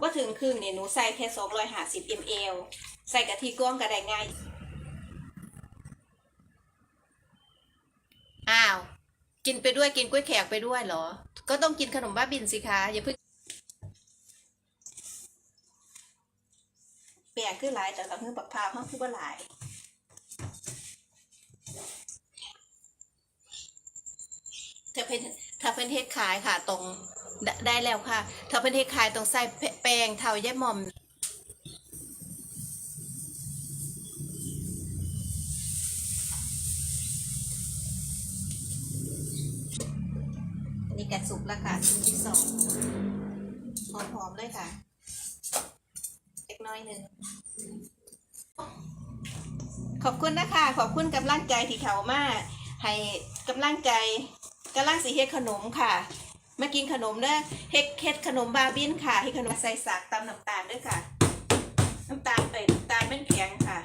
ว่าถึงครึ่งเนี่ยหนูใส่แค่250 ml ใส่กะทิกวางก็ได้ง่าย อ้าว กินไปด้วยกินกล้วยแขกไปด้วยเหรอ ก็ต้องกินขนมบ้าบินสิคะอย่าเพิ่งเปลี่ยนขึ้นหลายแต่เราเพิ่งปักพร้าวห้องคือว่าหลายถ้าเป็นถ้าเป็นเทศขายค่ะตรง ได้ได้แล้วค่ะถ้าเป็นเทศขายตรงใส่แป้งเทาแย่หม่อมนนี้กัดสุกแล้วค่ะชิ้นที่สองหอมๆเลยค่ะเล็กน้อยหนึ่งขอบคุณนะคะ ขอบคุณกำลังใจที่เขามาให้กำลังใจกำลังสีเฮ็ดขนมค่ะ มากินขนมเด้อเฮ็ดเฮ็ดขนมบาบินค่ะเฮ็ดขนมใส่สากตำน้ำตาลด้วยค่ะ น้ำตาลเอ้ยน้ำตาลเป็นแข็งค่ะ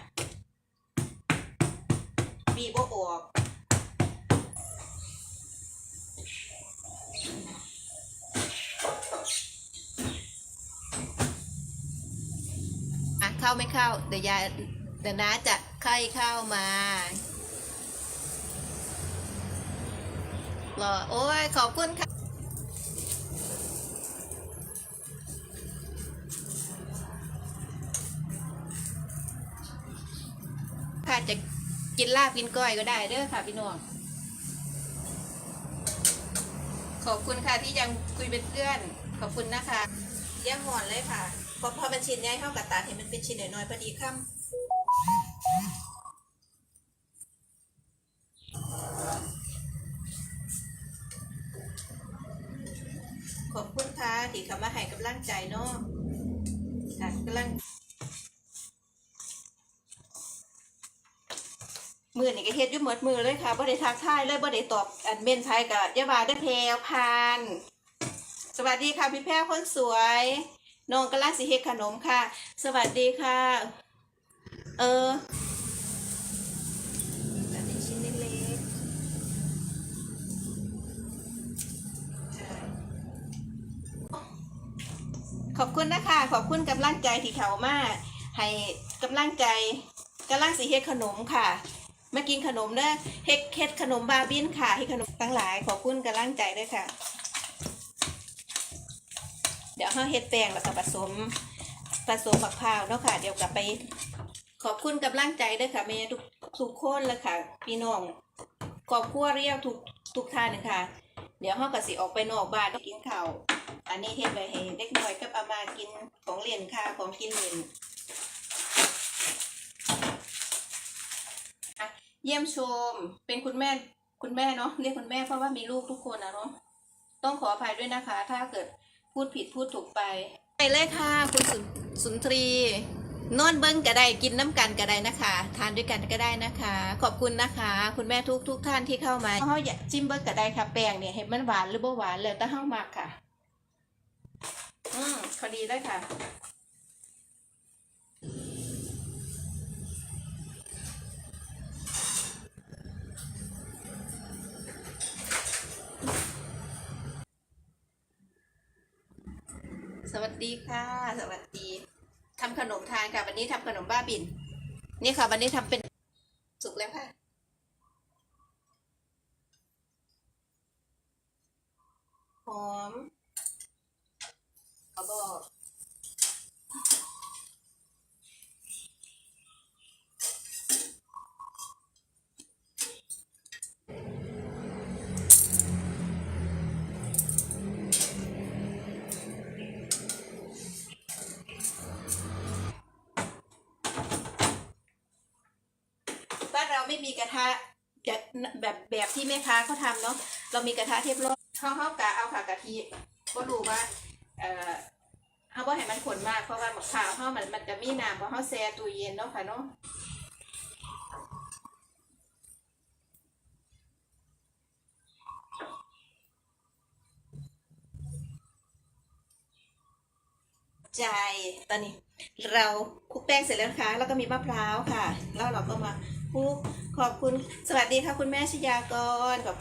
บีบบ่ออกอะเข้าไม่เข้าเดี๋ยวยายเดี๋ยวน้าจะใครเข้ามา รอ โอ้ยขอบคุณค่ะ ค่ะจะกินลาบกินก้อยก็ได้เด้อค่ะพี่น้องขอบคุณค่ะที่ยังคุยเป็นเพื่อน ขอบคุณนะคะเยี่ยมหอนเลยค่ะพอพอเป็นชิ้นใหญ่เท่ากับตาเห็นมันเป็นชิ้นน้อยๆพอดีค่ำขอบคุณค่ะที่เขามาให้กำลังใจเนาะค่ะกำลัง มือนี่ก็เฮ็ดอยู่หมดมือเลยค่ะบ่ได้ทักทายเลยบ่ได้ตอบอันเมนไทยกับยาบาได้อแพรวพาน สวัสดีค่ะพี่แพรวคนสวยน้องกำลังสิเฮ็ดขนมค่ะ สวัสดีค่ะ เอออันนี้ชิ้นเล็กๆใช่ขอบคุณนะคะ ขอบคุณกำลังใจที่เขามาให้กำลังใจกำลังสิเฮ็ดขนมค่ะ มากินขนมเด้อเฮ็ดเฮ็ดขนมบาบินค่ะเฮ็ดขนมทั้งหลายขอบคุณกำลังใจด้วยค่ะ เดี๋ยวเฮาเฮ็ดแป้งแล้วก็ผสมผสมมะพร้าวเนาะค่ะ เดี๋ยวกลับไป ขอบคุณกำลังใจด้วยค่ะแม่ทุกทุกคนเลยค่ะ พี่น้องครอบครัวเรียวทุกทุกท่านนะคะเดี๋ยวเฮาก็สิออกไปนอกบ้านกินข้าวอันนี้เฮ็ดไว้ให้เด็กน้อยกับอามากินของเล่นค่ะของกินเล่น เยี่ยมชม เป็นคุณแม่คุณแม่เนาะเรียกคุณแม่เพราะว่ามีลูกทุกคนนะเนาะต้องขออภัยด้วยนะคะ ถ้าเกิดพูดผิดพูดถูกไปไปเลยค่ะ คุณสุนสุนทรีนอนเบิ้งก็ได้กินน้ำกันก็ได้นะคะ ทานด้วยกันก็ได้นะคะ ขอบคุณนะคะ คุณแม่ทุกทุกท่านที่เข้ามาเขาอยากจิ้มเบิ้งก็ได้ค่ะแป้งเนี่ยเห็นมันหวานหรือบ่หวานแล้วแต่เฮามากค่ะ อืมพอดีเลยค่ะ ดีค่ะ สวัสดีทำขนมทานค่ะ วันนี้ทำขนมบ้าบิน นี่ค่ะ วันนี้ทำเป็นสุกแล้วค่ะ หอมเขาบอก เราไม่มีกระทะแบบแบบแบบที่แม่ค้าเขาทำเนาะเรามีกระทะเทฟลอนเขาเขากะเอาค่ะกะทิก็รู้ว่าเออเขาว่าให้มันขนมากเพราะว่าหมกขาวเขามันมันจะมีน้ำเพราะเขาแช่ตู้เย็นเนาะค่ะเนาะใจตอนนี้เราคลุกแป้งเสร็จแล้วนะคะแล้วก็มีมะพร้าวค่ะ แล้วเราก็มา คลุกขอบคุณสวัสดีค่ะคุณแม่ชยากรขอบ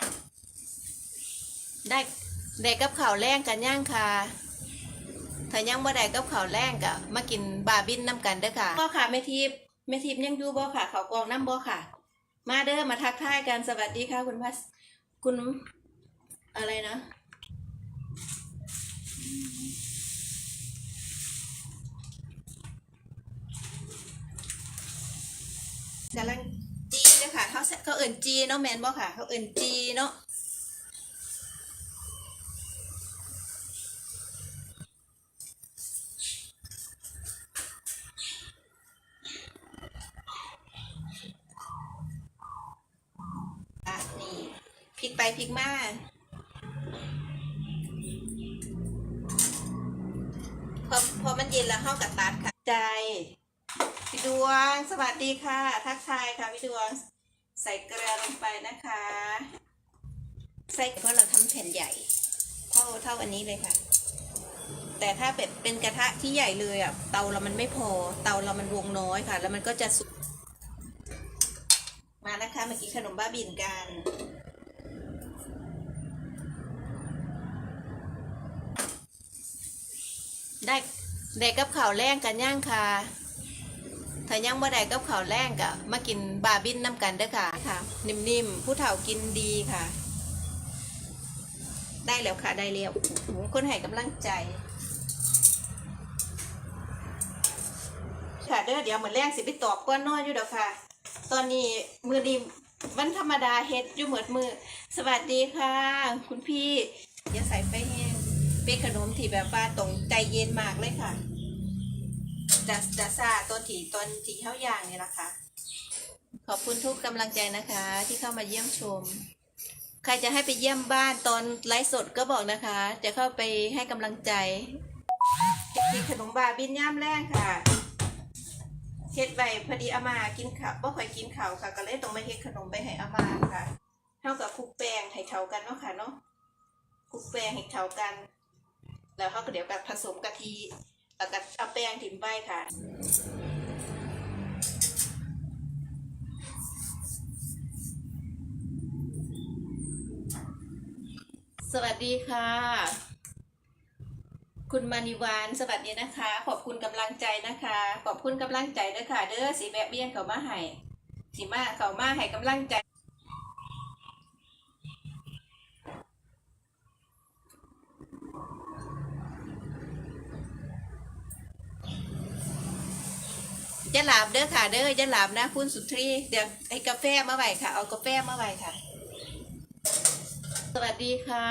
ได้ได้กับข่าวแรงกันย่างค่ะถ้ายังบ่ได้กับข้าวแรงก็มากินบาบินน้ำกันเด้อค่ะพ่อค่ะแม่ทิพย์แม่ทิพย์ยังอยู่บ่ค่ะข้าวกองน้ำบ่ค่ะ มาเด้อมาทักทายกันสวัสดีค่ะคุณพัสคุณอะไรนะกำลัง ด้อค่ะเขาเขาเอินจีเนาะแมนบ่ค่ะ เขาเอินจีเนาะอะนี่พลิกไปพลิกมาพอพอมันเย็นแล้วเข้ากับตัดค่ะใจพี่ดวง สวัสดีค่ะ ทักทายค่ะพี่ดวง ใส่เกลือลงไปนะคะ ใส่เพราะเราทำแผ่นใหญ่ เท่าเท่าอันนี้เลยค่ะ แต่ถ้าเป็นเป็นกระทะที่ใหญ่เลยอะเตาเรามันไม่พอ เตาเรามันวงน้อยค่ะ แล้วมันก็จะสุกมานะคะเมากินขนมบ้าบินกันได้ได้กับข่าวแรงกันย่างค่ะ ถ้ายังบ่ได้กับข้าวแรงก็มากินบาบินน้ำกันเด้อค่ะค่ะ นิ่มๆผู้เฒ่ากินดีค่ะ ได้แล้วค่ะได้แล้วคนให้กำลังใจ ค่ะเด้อเดี๋ยวเหมือนแรงสิไปตอบก้อนนอนอยู่เด้อค่ะ ตอนนี้มือดีวันธรรมดาเฮ็ดอยู่เหมือดมือ สวัสดีค่ะ คุณพี่อย่าใส่ไฟแห้งเป็นขนมที่แบบว่าตรงใจเย็นมากเลยค่ะ จะจะซาตัวถี่ตอนที่เข้าย่างนี่แหละค่ะ ขอบคุณทุกกำลังใจนะคะ ที่เข้ามาเยี่ยมชม ใครจะให้ไปเยี่ยมบ้านตอนไลฟ์สดก็บอกนะคะ จะเข้าไปให้กำลังใจกินขนมบาบินย่ามแรงค่ะเฮ็ดไว้พอดีอามากินข้าวบ่ค่อยกินข้าวค่ะ ก็เลยต้องมาเฮ็ดขนมไปให้อามาค่ะเท่ากับคลุกแป้งให้เข้ากันเนาะค่ะเนาะคลุกแป้งให้เข้ากัน แล้วเขาก็เดี๋ยวกับผสมกะทิ แล้วก็เอาแป้งถิ่มใบค่ะสวัสดีค่ะ คุณมานิวานสวัสดีนะคะ ขอบคุณกำลังใจนะคะ ขอบคุณกำลังใจด้อค่ะ เด้อสีแบบเบี้ยนเขามาให้สีมาเขามาให้กำลังใจ หลาบเด้อค่ะ เด้ออย่าหลาบนะคุณสุทรีเดี๋ยวไอ้กาแฟมาไว้ค่ะ เอากาแฟมาไว้ค่ะ สวัสดีค่ะ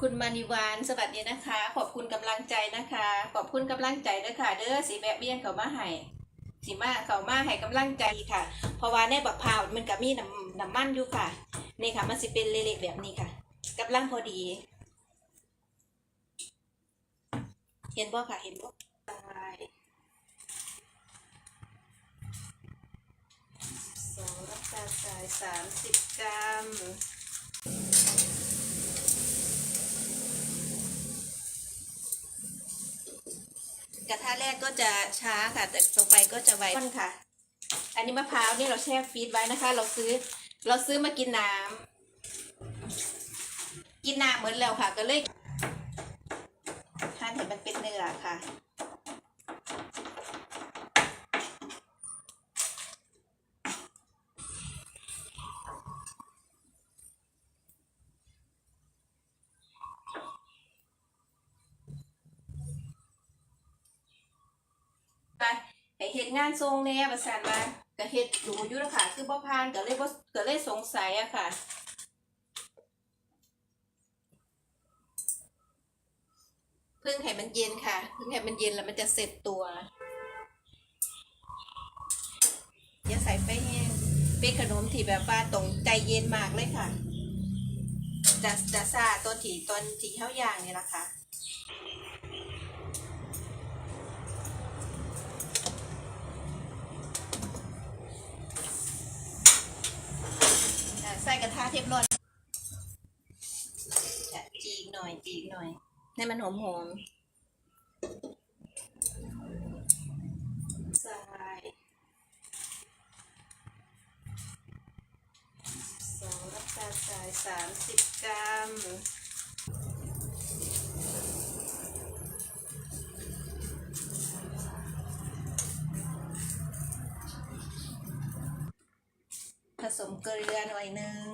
คุณมานิวานสวัสดีนะคะ ขอบคุณกำลังใจนะคะ ขอบคุณกำลังใจเด้อค่ะ เด้อสีแบบเบี้ยนเขามาให้สีมาเขามาให้กำลังใจค่ะ เพราะว่าในบักพาวมันก็มีน้ำน้ำมันอยู่ค่ะ นี่ค่ะ มันสิเป็นเล็กๆแบบนี้ค่ะกำลังพอดี เห็นบ่ค่ะ เห็นบ่ ใช่สองน้ำตาลทรายสามสิบกรัมกระทะแรกก็จะช้าค่ะ แต่ต่อไปก็จะไวขึ้นค่ะ อันนี้มะพร้าวนี่เราแช่ฟรีซไว้นะคะ เราซื้อ เราซื้อมากินน้ำกินน้ำเหมือนแล้วค่ะ ก็เลยทานเห็นมันเป็นเนื้อค่ะ ไปให้เฮ็ด งานทรงแหน่ประสานมาก็เฮ็ดดูอยู่แล้วค่ะ คือบ่ผ่านก็เลยบ่ก็เลยสงสัยอะค่ะเพิ่งให้มันเย็นค่ะเพิ่งให้มันเย็นแล้วมันจะเสร็จตัวอย่าใส่ไฟแห้งเป็นขนมที่แบบว่าตรงใจเย็นมากเลยค่ะจะจะซาตัวที่ตอนที่เข้าย่างนี่แหละค่ะ เรีลบอยจีกหน่อยจีกหน่อย ให้มันหอมหอมใส่สองน้ำตาใทรสามสิบกรัมผสมเกลือหน่อยนึง